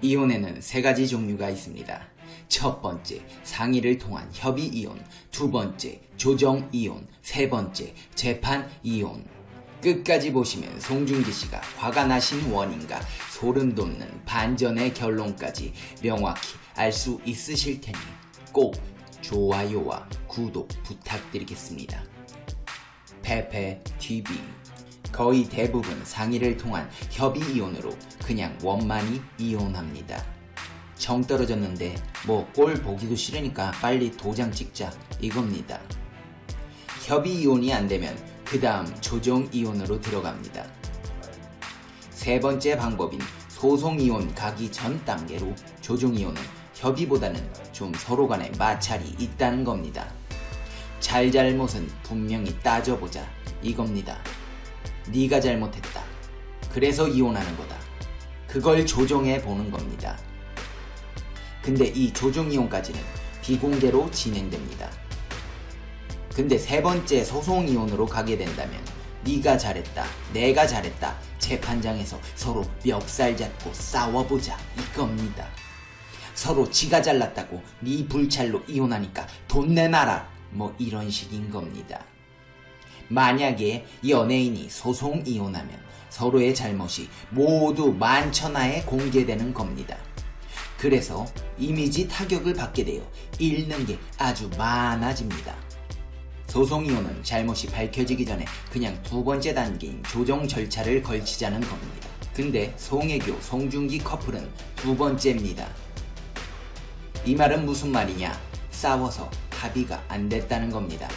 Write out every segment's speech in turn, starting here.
이혼에는 세 가지 종류가 있습니다. 첫 번째, 상의를 통한 협의 이혼. 두 번째, 조정 이혼. 세 번째, 재판 이혼. 끝까지 보시면 송중기 씨가 화가 나신 원인과 소름 돋는 반전의 결론까지 명확히 알 수 있으실 테니 꼭 좋아요와 구독 부탁드리겠습니다. 페페 TV 거의 대부분 상의를 통한 협의 이혼으로 그냥 원만히 이혼합니다. 정 떨어졌는데 뭐 꼴 보기도 싫으니까 빨리 도장 찍자 이겁니다. 협의 이혼이 안 되면 그 다음 조정 이혼으로 들어갑니다. 세 번째 방법인 소송 이혼 가기 전 단계로 조정 이혼은 협의보다는 좀 서로 간에 마찰이 있다는 겁니다. 잘잘못은 분명히 따져보자 이겁니다. 네가 잘못했다. 그래서 이혼하는 거다. 그걸 조정해 보는 겁니다. 근데 이 조정 이혼까지는 비공개로 진행됩니다. 근데 세 번째 소송 이혼으로 가게 된다면 네가 잘했다, 내가 잘했다 재판장에서 서로 멱살 잡고 싸워보자 이겁니다. 서로 지가 잘났다고 네 불찰로 이혼하니까 돈 내놔라 뭐 이런 식인 겁니다. 만약에 연예인이 소송 이혼하면 서로의 잘못이 모두 만천하에 공개되는 겁니다. 그래서 이미지 타격을 받게 되어 잃는 게 아주 많아집니다. 소송 이혼은 잘못이 밝혀지기 전에 그냥 두 번째 단계인 조정 절차를 걸치자는 겁니다. 근데 송혜교, 송중기 커플은 두 번째입니다. 이 말은 무슨 말이냐? 싸워서 합의가 안 됐다는 겁니다.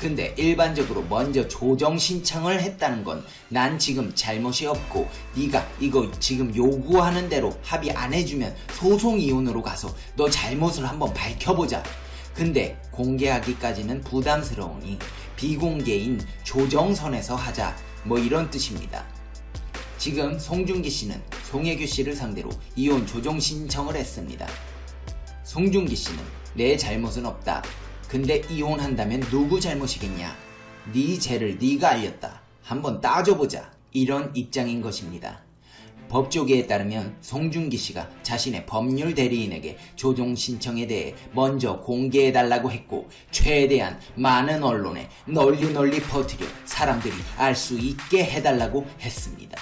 근데 일반적으로 먼저 조정 신청을 했다는 건 난 지금 잘못이 없고 네가 이거 지금 요구하는 대로 합의 안 해주면 소송 이혼으로 가서 너 잘못을 한번 밝혀보자. 근데 공개하기까지는 부담스러우니 비공개인 조정선에서 하자 뭐 이런 뜻입니다. 지금 송중기 씨는 송혜교 씨를 상대로 이혼 조정 신청을 했습니다. 송중기 씨는 내 잘못은 없다. 근데 이혼한다면 누구 잘못이겠냐? 네 죄를 네가 알렸다. 한번 따져보자. 이런 입장인 것입니다. 법조계에 따르면 송중기 씨가 자신의 법률 대리인에게 조정 신청에 대해 먼저 공개해달라고 했고 최대한 많은 언론에 널리 널리 퍼뜨려 사람들이 알 수 있게 해달라고 했습니다.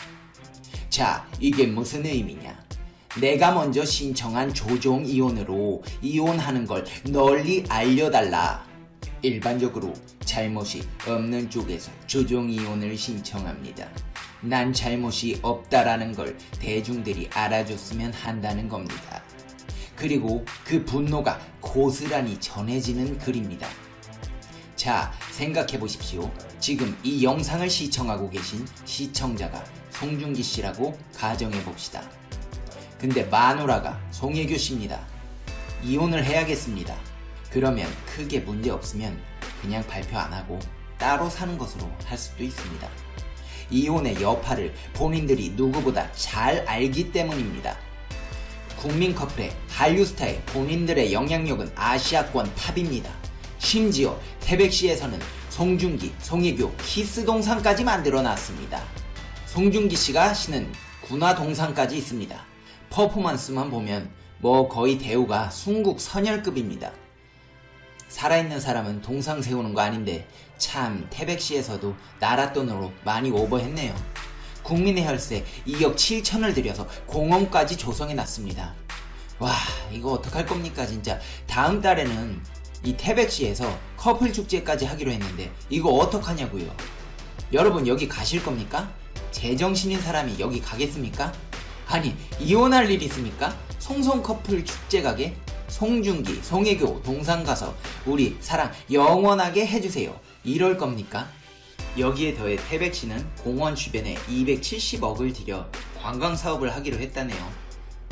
자, 이게 무슨 의미냐? 내가 먼저 신청한 조정 이혼으로 이혼하는 걸 널리 알려달라. 일반적으로 잘못이 없는 쪽에서 조정 이혼을 신청합니다. 난 잘못이 없다라는 걸 대중들이 알아줬으면 한다는 겁니다. 그리고 그 분노가 고스란히 전해지는 글입니다. 자, 생각해 보십시오. 지금 이 영상을 시청하고 계신 시청자가 송중기 씨라고 가정해 봅시다. 근데 마누라가 송혜교 씨입니다. 이혼을 해야겠습니다. 그러면 크게 문제 없으면 그냥 발표 안 하고 따로 사는 것으로 할 수도 있습니다. 이혼의 여파를 본인들이 누구보다 잘 알기 때문입니다. 국민 커플의 한류 스타의 본인들의 영향력은 아시아권 탑입니다. 심지어 태백시에서는 송중기, 송혜교 키스 동상까지 만들어 놨습니다. 송중기 씨가 신은 군화 동상까지 있습니다. 퍼포먼스만 보면 뭐 거의 대우가 순국 선열급입니다. 살아있는 사람은 동상 세우는 거 아닌데 참 태백시에서도 나라 돈으로 많이 오버했네요. 국민의 혈세 2억 7천을 들여서 공원까지 조성해 놨습니다. 와 이거 어떡할 겁니까 진짜 다음 달에는 이 태백시에서 커플 축제까지 하기로 했는데 이거 어떡하냐고요. 여러분 여기 가실 겁니까? 제정신인 사람이 여기 가겠습니까? 아니 이혼할 일 있습니까? 송송 커플 축제 가게? 송중기, 송혜교 동상 가서 우리 사랑 영원하게 해주세요. 이럴 겁니까? 여기에 더해 태백시는 공원 주변에 270억을 들여 관광 사업을 하기로 했다네요.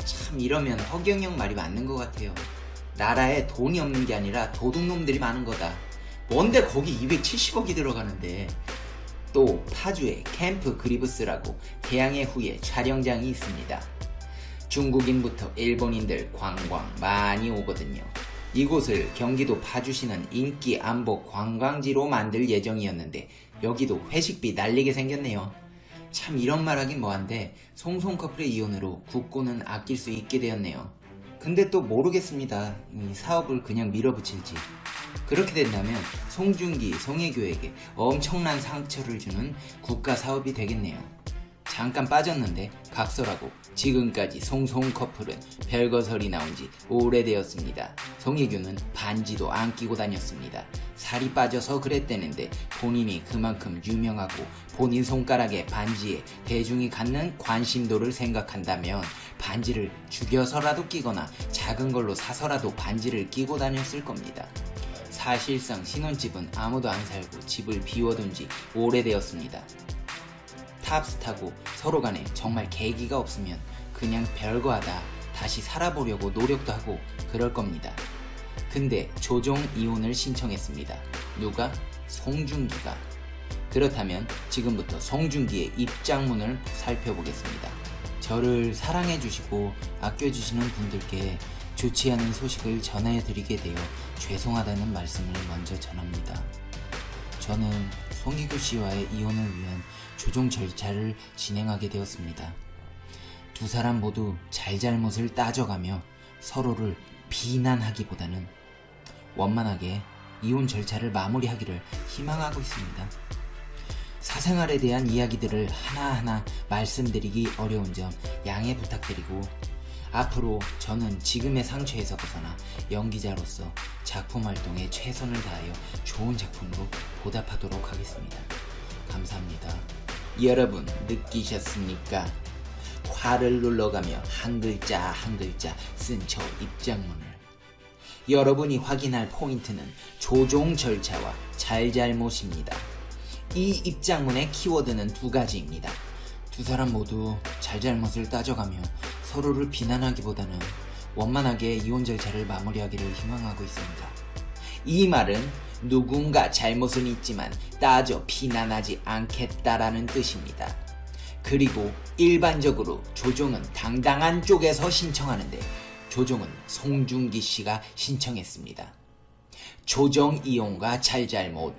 참 이러면 허경영 말이 맞는 것 같아요. 나라에 돈이 없는 게 아니라 도둑놈들이 많은 거다. 뭔데 거기 270억이 들어가는데 또 파주에 캠프 그리브스라고 개항의 후에 촬영장이 있습니다. 중국인부터 일본인들 관광 많이 오거든요. 이곳을 경기도 파주시는 인기 안보 관광지로 만들 예정이었는데 여기도 회식비 날리게 생겼네요. 참 이런 말 하긴 뭐한데 송송 커플의 이혼으로 국고는 아낄 수 있게 되었네요. 근데 또 모르겠습니다. 이 사업을 그냥 밀어붙일지. 그렇게 된다면 송중기, 송혜교에게 엄청난 상처를 주는 국가 사업이 되겠네요. 잠깐 빠졌는데 각설하고 지금까지 송송 커플은 별거설이 나온 지 오래되었습니다. 송혜교는 반지도 안 끼고 다녔습니다. 살이 빠져서 그랬대는데 본인이 그만큼 유명하고 본인 손가락에 반지에 대중이 갖는 관심도를 생각한다면 반지를 죽여서라도 끼거나 작은 걸로 사서라도 반지를 끼고 다녔을 겁니다. 사실상 신혼집은 아무도 안 살고 집을 비워둔 지 오래되었습니다. 탑스타고 서로 간에 정말 계기가 없으면 그냥 별거 하다 다시 살아보려고 노력도 하고 그럴 겁니다. 근데 조종 이혼을 신청했습니다. 누가? 송중기가. 그렇다면 지금부터 송중기의 입장문을 살펴보겠습니다. 저를 사랑해주시고 아껴주시는 분들께 좋지 않은 소식을 전해드리게 되어 죄송하다는 말씀을 먼저 전합니다. 저는 송희교 씨와의 이혼을 위한 조종 절차를 진행하게 되었습니다. 두 사람 모두 잘잘못을 따져가며 서로를 비난하기보다는 원만하게 이혼 절차를 마무리하기를 희망하고 있습니다. 사생활에 대한 이야기들을 하나하나 말씀드리기 어려운 점 양해 부탁드리고 앞으로 저는 지금의 상처에서 벗어나 연기자로서 작품 활동에 최선을 다하여 좋은 작품으로 보답하도록 하겠습니다. 감사합니다. 여러분 느끼셨습니까? 화를 눌러가며 한 글자 한 글자 쓴 저 입장문을 여러분이 확인할 포인트는 조종 절차와 잘잘못입니다. 이 입장문의 키워드는 두 가지입니다. 두 사람 모두 잘잘못을 따져가며 서로를 비난하기보다는 원만하게 이혼 절차를 마무리하기를 희망하고 있습니다. 이 말은 누군가 잘못은 있지만 따져 비난하지 않겠다라는 뜻입니다. 그리고 일반적으로 조종은 당당한 쪽에서 신청하는데 조종은 송중기 씨가 신청했습니다. 조정 이용과 잘잘못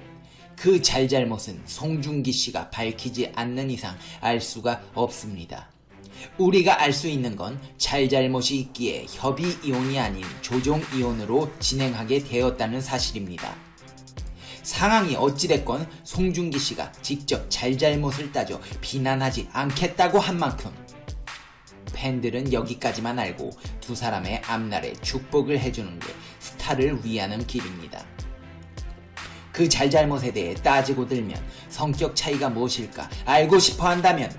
그 잘잘못은 송중기 씨가 밝히지 않는 이상 알 수가 없습니다. 우리가 알 수 있는 건 잘잘못이 있기에 협의 이혼이 아닌 조정 이혼으로 진행하게 되었다는 사실입니다. 상황이 어찌됐건 송중기 씨가 직접 잘잘못을 따져 비난하지 않겠다고 한 만큼 팬들은 여기까지만 알고 두 사람의 앞날에 축복을 해주는 게 스타를 위하는 길입니다. 그 잘잘못에 대해 따지고 들면 성격 차이가 무엇일까 알고 싶어 한다면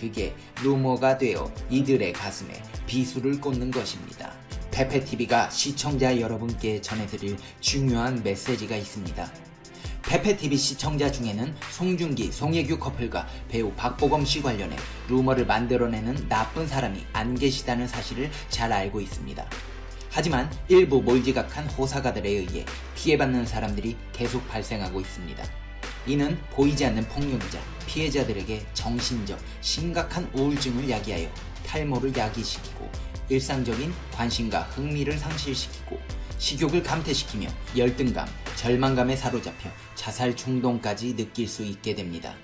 그게 루머가 되어 이들의 가슴에 비수를 꽂는 것입니다. 페페TV가 시청자 여러분께 전해드릴 중요한 메시지가 있습니다. 페페TV 시청자 중에는 송중기, 송혜교 커플과 배우 박보검 씨 관련해 루머를 만들어내는 나쁜 사람이 안 계시다는 사실을 잘 알고 있습니다. 하지만 일부 몰지각한 호사가들에 의해 피해받는 사람들이 계속 발생하고 있습니다. 이는 보이지 않는 폭력이자 피해자들에게 정신적 심각한 우울증을 야기하여 탈모를 야기시키고 일상적인 관심과 흥미를 상실시키고 식욕을 감퇴시키며 열등감, 절망감에 사로잡혀 자살 충동까지 느낄 수 있게 됩니다.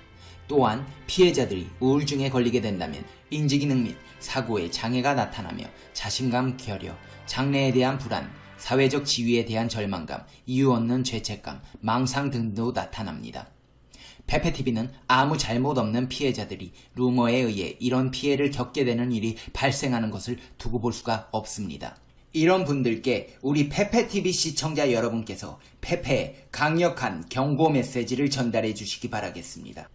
또한 피해자들이 우울증에 걸리게 된다면 인지기능 및 사고에 장애가 나타나며 자신감 결여, 장래에 대한 불안, 사회적 지위에 대한 절망감, 이유 없는 죄책감, 망상 등도 나타납니다. 페페TV는 아무 잘못 없는 피해자들이 루머에 의해 이런 피해를 겪게 되는 일이 발생하는 것을 두고 볼 수가 없습니다. 이런 분들께 우리 페페TV 시청자 여러분께서 페페의 강력한 경고 메시지를 전달해 주시기 바라겠습니다.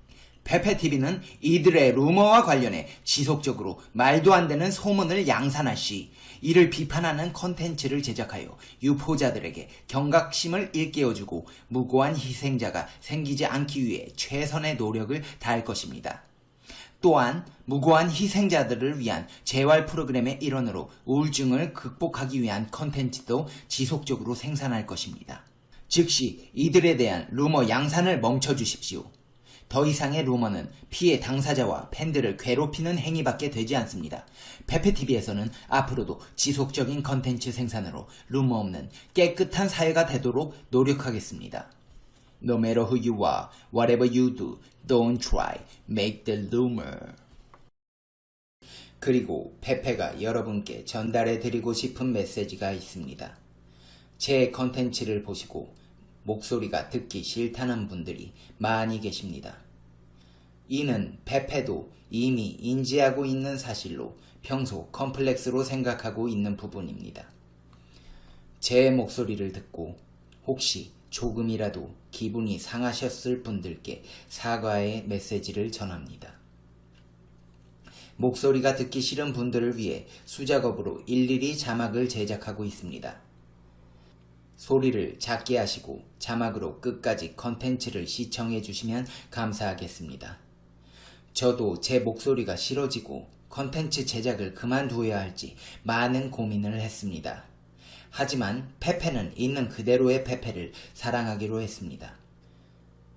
페페TV는 이들의 루머와 관련해 지속적으로 말도 안 되는 소문을 양산할 시 이를 비판하는 컨텐츠를 제작하여 유포자들에게 경각심을 일깨워주고 무고한 희생자가 생기지 않기 위해 최선의 노력을 다할 것입니다. 또한 무고한 희생자들을 위한 재활 프로그램의 일원으로 우울증을 극복하기 위한 컨텐츠도 지속적으로 생산할 것입니다. 즉시 이들에 대한 루머 양산을 멈춰 주십시오. 더 이상의 루머는 피해 당사자와 팬들을 괴롭히는 행위밖에 되지 않습니다. 페페TV에서는 앞으로도 지속적인 컨텐츠 생산으로 루머 없는 깨끗한 사회가 되도록 노력하겠습니다. No matter who you are, whatever you do, don't try. Make the rumor. 그리고 페페가 여러분께 전달해 드리고 싶은 메시지가 있습니다. 제 컨텐츠를 보시고 목소리가 듣기 싫다는 분들이 많이 계십니다. 이는 페페도 이미 인지하고 있는 사실로 평소 컴플렉스로 생각하고 있는 부분입니다. 제 목소리를 듣고 혹시 조금이라도 기분이 상하셨을 분들께 사과의 메시지를 전합니다. 목소리가 듣기 싫은 분들을 위해 수작업으로 일일이 자막을 제작하고 있습니다. 소리를 작게 하시고 자막으로 끝까지 컨텐츠를 시청해 주시면 감사하겠습니다. 저도 제 목소리가 싫어지고 컨텐츠 제작을 그만두어야 할지 많은 고민을 했습니다. 하지만 페페는 있는 그대로의 페페를 사랑하기로 했습니다.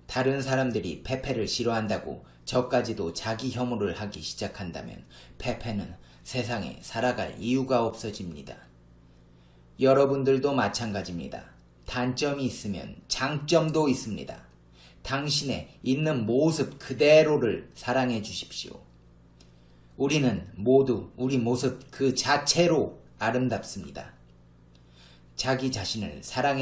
다른 사람들이 페페를 싫어한다고 저까지도 자기 혐오를 하기 시작한다면 페페는 세상에 살아갈 이유가 없어집니다. 여러분들도 마찬가지입니다. 단점이 있으면 장점도 있습니다. 당신의 있는 모습 그대로를 사랑해 주십시오. 우리는 모두 우리 모습 그 자체로 아름답습니다. 자기 자신을 사랑해